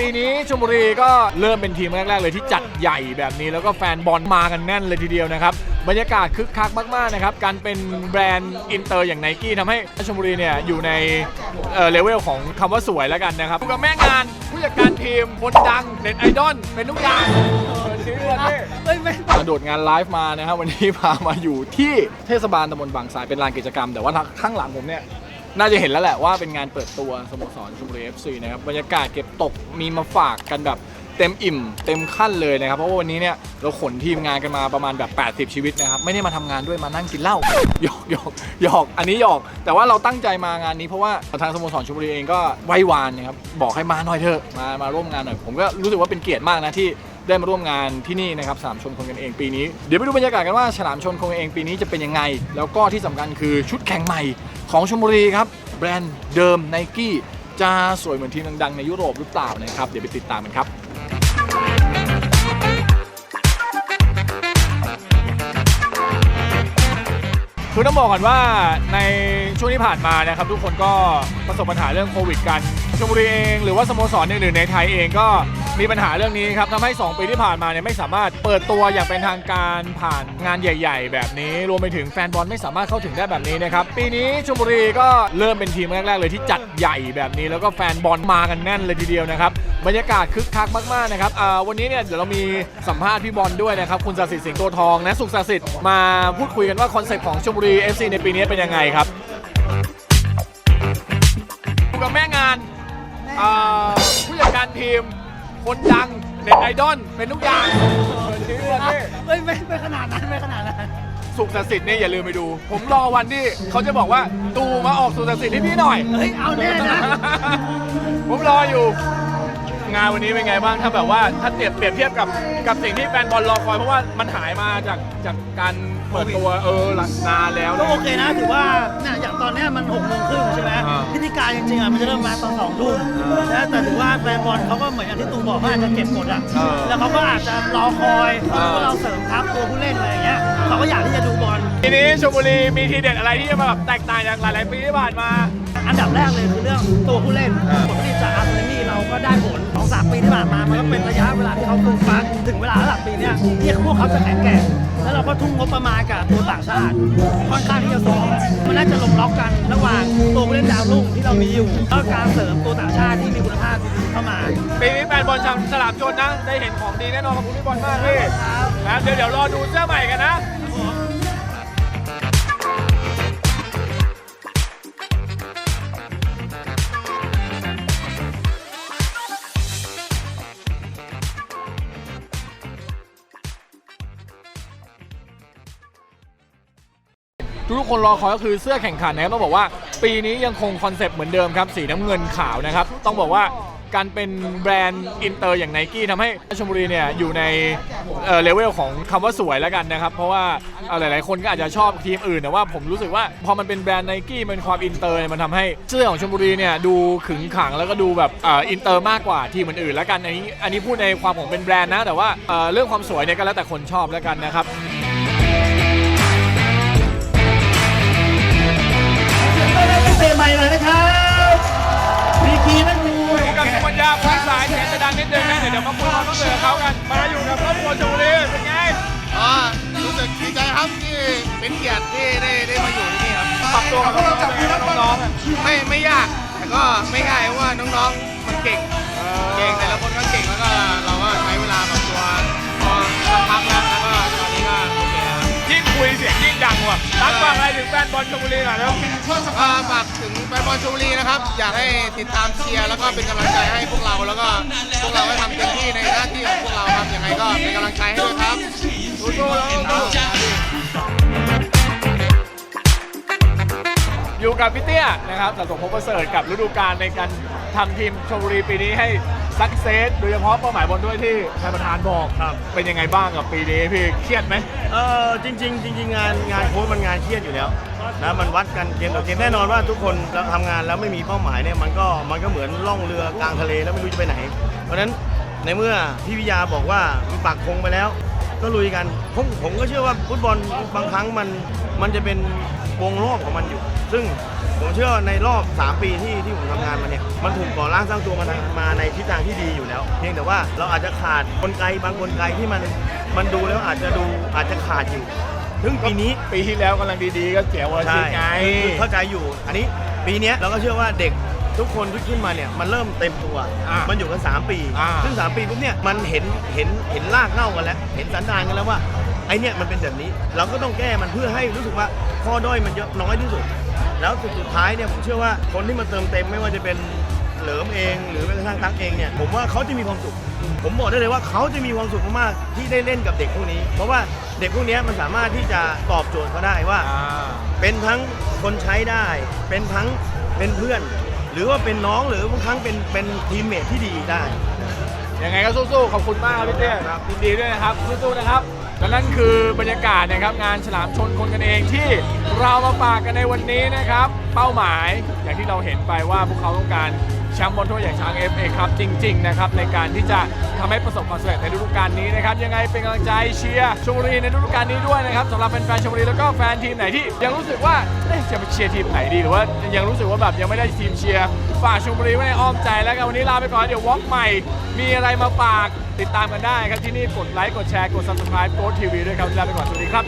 ปีนี้ชลบุรีก็เริ่มเป็นทีมแรก ๆ เลยที่จัดใหญ่แบบนี้แล้วก็แฟนบอลมากันแน่นเลยทีเดียวนะครับบรรยากาศคึกคักมากๆนะครับการเป็นแบรนด์อินเตอร์อย่างไนกี้ทำให้ชลบุรีเนี่ยอยู่ในเอ่อเลเวลของคำว่าสวยแล้วกันนะครับกับแม่งานผู้จัดการทีมคนดังเน็ตไอดอลเป็นทุกอย่างชื่ออะไรเฮ้ยไม่มาโดดงานไลฟ์มานะครับวันนี้พามาอยู่ที่เทศบาลตำบลบางสายเป็นลานกิจกรรม แต่ว่าข้างหลังผมเนี่ย น่าจะเห็นแล้วแหละว่าเป็นงานเปิดตัวสโมสรชลบุรี FC นะครับบรรยากาศเก็บตกมีมาฝากกันแบบเต็มอิ่ม เต็มขั้นเลยนะครับ เพราะว่าวันนี้เนี่ยเราขนทีมงานกันมาประมาณแบบ 80 ชีวิตนะครับ ไม่ได้มาทำงานด้วยมานั่งกินเหล้าหยอกหยอกหยอกอันนี้หยอก แต่ว่าเราตั้งใจมางานนี้เพราะว่าทางสโมสรชลบุรีเองก็ไหว้วานนะครับบอกให้มาหน่อยเถอะมามาร่วมงานหน่อยผมก็รู้สึกว่าเป็นเกียรติมากนะที่ ได้มาร่วมงานที่นี่นะครับฉลามชนคนกันเองปีนี้ เดี๋ยวไปดูบรรยากาศกันว่าฉลามชนคนกันเองปีนี้จะเป็นยังไง แล้วก็ที่สำคัญคือชุดแข่งใหม่ของชลบุรีครับแบรนด์เดิมไนกี้จะสวยเหมือนทีมดังๆในยุโรปหรือเปล่านะครับเดี๋ยวไปติดตามกันครับคือต้องบอกก่อนว่าในช่วงที่ผ่านมานะครับทุกคนก็ประสบปัญหาเรื่องโควิดกันชลบุรีเองหรือว่าสโมสรอื่นๆในไทยเองก็ มีปัญหาเรื่องนี้ครับทำให้ 2 ปีที่ผ่านมาเนี่ยไม่สามารถเปิดตัวอย่างเป็นทางการผ่านงานใหญ่ ๆ แบบนี้ รวมไปถึงแฟนบอลไม่สามารถเข้าถึงได้แบบนี้นะครับ ปีนี้ชลบุรีก็เริ่มเป็นทีมแรกๆเลยที่จัดใหญ่แบบนี้ แล้วก็แฟนบอลมากันแน่นเลยทีเดียวนะครับบรรยากาศคึกคักมากๆนะครับวันนี้เนี่ยเดี๋ยวเรามีสัมภาษณ์พี่บอลด้วยนะครับคุณศักดิ์สิทธิ์สิงโตทองนะสุขศักดิ์สิทธิ์มาพูดคุยกันว่าคอนเซ็ปต์ของชลบุรี FC ในปีนี้เป็นยังไงครับกับแม่งานผู้จัดการทีม คนดังเน็ตไอดอลเป็นทุกอย่างชื่ออะไรเฮ้ยไม่ไม่ขนาดนั้นไม่ขนาดนั้นสุขศักดิ์สิทธิ์เนี่ยอย่าลืมไปดู ผมรอวันที่เขาจะบอกว่าตูมาออกสุขศักดิ์สิทธิ์ให้พี่หน่อย เฮ้ยเอาแน่นะ ผมรออยู่ งานวันนี้เป็นไงบ้างถ้าแบบว่าถ้าเปรียบเปรียบเทียบกับกับสิ่งที่แฟนบอลรอคอยเพราะว่ามันหายมาจากจากการเปิดตัวเออหลังนานแล้วก็โอเคนะถือว่าเนี่ยอย่างตอนเนี้ยมันหกโมงครึ่งใช่ไหมอ่าพิธีการจริงๆอะมันจะเริ่มมาตอนสองทุ่มนะแต่ถือว่าแฟนบอลเขาก็เหมือนอย่างที่ตูบอกว่าอาจจะเก็บกดอะเออแล้วเขาก็อาจจะรอคอยเออว่าเราเสริมทัพตัวผู้เล่นอะไรอย่างเงี้ยเขาก็อยากที่จะดูบอลทีนี้ชลบุรีมีทีเด็ดอะไรที่จะมาแบบแตกต่างจากหลายๆปีที่ผ่านมา อันดับแรก ตัวผู้เล่นผลผลิตจากอาร์เซนอลเราก็ได้ผลของสามปีที่ผ่านมา มันก็เป็นระยะเวลาที่เขาฝึกฟักถึงเวลาระดับปีเนี้ยที่พวกเขาจะแข็งแกร่งแล้วเราก็ทุ่มงบประมาณกับตัวต่างชาติค่อนข้างที่จะสูงมันน่าจะลงล็อกกันระหว่างตัวผู้เล่นดาวรุ่งที่เรามีอยู่แล้วการเสริมตัวต่างชาติที่มีคุณภาพดีๆเข้ามาปีนี้แฟนบอลชาวสลามชนนะ ได้เห็นของดีแน่นอนขอบคุณพี่บอลมากพี่นะเดี๋ยวเดี๋ยวรอดูเสื้อใหม่กันนะ ทุกคนรอคอยก็คือเสื้อแข่งขันนะครับต้องบอกว่าปีนี้ยังคงคอนเซปต์เหมือนเดิมครับสีน้ำเงินขาวนะครับต้องบอกว่าการเป็นแบรนด์อินเตอร์อย่างไนกี้ทำให้ชลบุรีเนี่ยอยู่ในเลเวลของคำว่าสวยแล้วกันนะครับ เพราะว่าหลาย ๆ คนก็อาจจะชอบทีมอื่นแต่ว่าผมรู้สึกว่าพอมันเป็นแบรนด์ไนกี้มันความอินเตอร์มันทำให้เสื้อของชลบุรีเนี่ยดูขึงขังแล้วก็ดูแบบอินเตอร์มากกว่าทีมอื่นๆแล้วกันอันนี้อันนี้พูดในความของเป็นแบรนด์นะแต่ว่าเรื่องความสวยเนี่ยก็แล้วแต่คนชอบแล้วกันนะครับายเสียงจะดังนิดนึงนะ เดี๋ยวเดี๋ยวมาคุยความรู้สึกกับเขากัน มาอยู่กับครอบครัวชลบุรีเป็นไงอ๋อรู้สึกดีใจครับที่เป็นเกียรติที่ได้ได้มาอยู่ที่นี่ครับปรับตัวกับน้องๆไม่ไม่ยาก แต่ก็ไม่ง่ายเพราะว่าน้องๆมันเก่ง เก่งแต่ละคนก็เก่งแล้วก็เราก็ใช้ ยิ่งดังฝากอะไรถึงแฟนบอลชลบุรีหน่อยแล้วก็ฝากถึงแฟนบอลชลบุรีนะครับ อยากให้ติดตามเชียร์แล้วก็เป็นกำลังใจให้พวกเราแล้วก็พวกเราให้ทำเต็มที่ อยู่กับพี่เตี้ยนะครับสะสมพบประเสริฐกับฤดูกาลในการทำทีมชลบุรีปีนี้ให้สักเซสโดยเฉพาะเป้าหมายบอลด้วยที่ท่านประธานบอกครับ เป็นยังไงบ้างกับปีนี้พี่เครียดไหมเออจริง ๆ จริง ๆ งานงานโค้ชมันงานเครียดอยู่แล้วนะมันวัดกันเกมต่อเกมแน่นอนว่าทุกคนเราทำงานแล้วไม่มีเป้าหมายเนี่ยมันก็มันก็เหมือนล่องเรือกลางทะเลแล้วไม่รู้จะไปไหน เพราะฉะนั้นในเมื่อพี่วิยาบอกว่ามันปักคงไปแล้ว ก็ลุยกันผมผมก็เชื่อว่าฟุตบอลบางครั้งมันมันจะเป็น วงรอบของมันอยู่ ซึ่งผมเชื่อว่าในรอบ 3 ปีที่ที่ผมทำงานมาเนี่ย มันถูกก่อร่างสร้างตัวมาทางมาในทิศทางที่ดีอยู่แล้ว เพียงแต่ว่าเราอาจจะขาดกลไกบางกลไกที่มันมันดูแล้วอาจจะดูอาจจะขาดอยู่ซึ่งปีนี้ ปีที่แล้วกำลังดีๆ ก็เสียวันอาทิตย์ไง คือเข้าใจอยู่ อันนี้ปีเนี้ยเราก็เชื่อว่าเด็กทุกคนที่ขึ้นมาเนี่ยมันเริ่มเต็มตัว อ่ามัมันอยู่กัน 3 ปี อ่าซึ่ง 3 ปีปุ๊บเนี่ยมันเห็นเห็นเห็นรากเหง้ากันแล้ว เห็นสันดานกันแล้วว่าไอ เนี่ยมันเป็นแบบนี้ เราก็ต้องแก้มันเพื่อให้รู้สึกว่าข้อด้อยมันเยอะน้อยที่สุด แล้วสุดสุดท้ายเนี่ยผมเชื่อว่าคนที่มาเติมเต็มไม่ว่าจะเป็นเหลิมเองหรือแม้กระทั่งตั๊กเองเนี่ยผมว่าเขาจะมีความสุข ผมบอกได้เลยว่าเขาจะมีความสุขมากๆที่ได้เล่นกับเด็กพวกนี้ เพราะว่าเด็กพวกเนี้ยมันสามารถที่จะตอบโจทย์เขาได้ว่าอ่า เป็นทั้งคนใช้ได้ เป็นทั้งเป็นเพื่อน หรือว่าเป็นน้องหรือบางครั้งเป็นเป็นทีมเมทที่ดีได้ยังไงก็สู้ๆขอบคุณมากครับพี่เต้ครับยินดีด้วยนะครับสู้ๆนะครับ และนั่นคือบรรยากาศนะครับงานฉลามชนคนกันเองที่เรามาฝากกันในวันนี้นะครับ เป้าหมายอย่างที่เราเห็นไปว่าพวกเขาต้องการ แชมป์บอลถ้วยใหญ่ช้าง FA ครับจริง ๆ นะครับ ในการที่จะทำให้ประสบความสำเร็จในฤดูกาลนี้นะครับ ยังไงเป็นกำลังใจเชียร์ชลบุรีในฤดูกาลนี้ด้วยนะครับสำหรับแฟนๆชลบุรีแล้วก็แฟนทีมไหนที่ ยังรู้สึกว่าจะไปเชียร์ทีมไหนดีหรือว่ายังรู้สึกว่าแบบยังไม่ได้ทีมเชียร์ฝากชลบุรีไว้ในอ้อมใจแล้วกันวันนี้ลาไปก่อนเดี๋ยววอล์กใหม่ มีอะไรมาฝากติดตามกันได้ครับที่นี่กดไลค์กดแชร์กด subscribe โค้ดทีวีด้วยครับลาไปก่อนสวัสดีครับ